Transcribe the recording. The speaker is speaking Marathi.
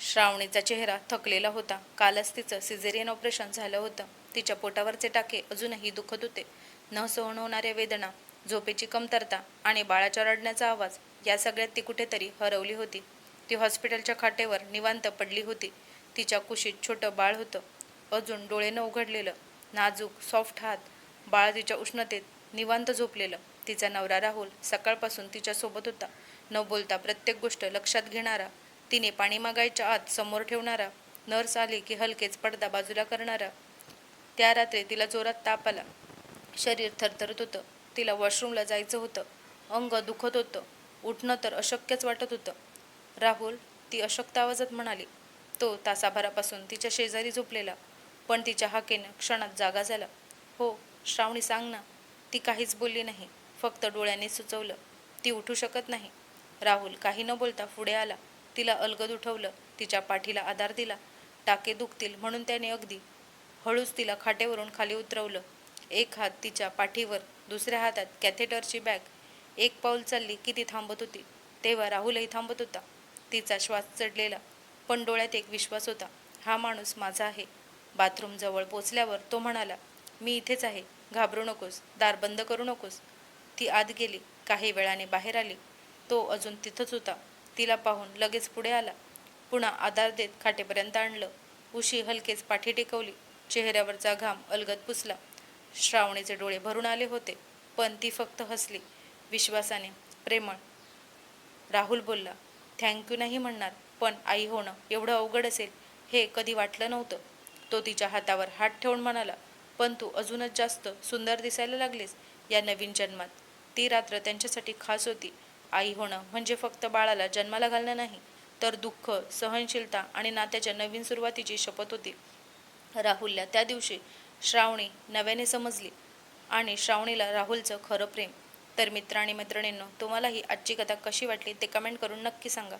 श्रावणीचा चेहरा थकलेला होता. कालच तिचं सिझेरियन ऑपरेशन झालं होतं. तिच्या पोटावरचे टाके अजूनही दुखत होते. न सहन होणाऱ्या वेदना झोपेची कमतरता आणि बाळाच्या रडण्याचा आवाज या सगळ्यात ती कुठेतरी हरवली होती. ती हॉस्पिटलच्या खाटेवर निवांत पडली होती. तिच्या कुशीत छोटं बाळ होतं. अजून डोळे न उघडलेलं नाजूक सॉफ्ट हात बाळ तिच्या उष्णतेत निवांत झोपलेलं तिचा नवरा राहुल सकाळपासून तिच्यासोबत होता. न बोलता प्रत्येक गोष्ट लक्षात घेणारा तिने पाणी मागायच्या आत समोर ठेवणारा नर्स आली की हलकेच पडदा बाजूला करणारा. त्या रात्री तिला जोरात ताप आला. शरीर थरथरत होतं. तिला वॉशरूमला जायचं होतं. अंग दुखत होतं. उठणं तर अशक्यच वाटत होतं. राहुल ती अशक्त आवाजात म्हणाली तो तासाभरापासून तिच्या शेजारी झोपलेला पण तिच्या हाकेनं क्षणात जागा झाला. हो श्रावणी सांग ना ती काहीच बोलली नाही फक्त डोळ्याने सुचवलं ती उठू शकत नाही. राहुल काही न बोलता पुढे आला. तिला अलगद उठवलं तिच्या पाठीला आधार दिला टाके दुखतील म्हणून त्याने अगदी हळूच तिला खाटेवरून खाली उतरवलं. एक हात तिच्या पाठीवर दुसऱ्या हातात कॅथेटरची बॅग. एक पाऊल चालली की ती थांबत होती. तेव्हा राहुलही थांबत होता. तिचा श्वास चढलेला पण डोळ्यात एक विश्वास होता. हा माणूस माझा आहे. बाथरूमजवळ पोचल्यावर तो म्हणाला मी इथेच आहे. घाबरू नकोस. दार बंद करू नकोस. ती आत गेली. काही वेळाने बाहेर आली. तो अजून तिथंच होता. तिला पाहून लगेच पुढे आला. पुन्हा आधार देत खाटेपर्यंत आणलं. उशी हलकेच पाठी टेकवली. चेहऱ्यावरचा घाम अलगद पुसला. श्रावणीचे डोळे भरून आले होते पण ती फक्त हसली. विश्वासाने प्रेमळ. राहुल बोलला थँक्यू नाही म्हणणार पण आई होणं एवढं अवघड असेल हे कधी वाटलं नव्हतं. तो तिच्या हातावर हात ठेवून म्हणाला पण तू अजूनच जास्त सुंदर दिसायला लागलीस या नवीन जन्मात. ती रात्र त्यांच्यासाठी खास होती. आई होणं म्हणजे फक्त बाळाला जन्माला घालणं नाही तर दुःख सहनशीलता आणि नात्याच्या नवीन सुरुवातीची शपथ होती. राहुलला त्या दिवशी श्रावणी नव्याने समजली आणि श्रावणीला राहुलचं खरं प्रेम. तर मित्र आणि मैत्रिणींनो तुम्हालाही आजची कथा कशी वाटली ते कमेंट करून नक्की सांगा.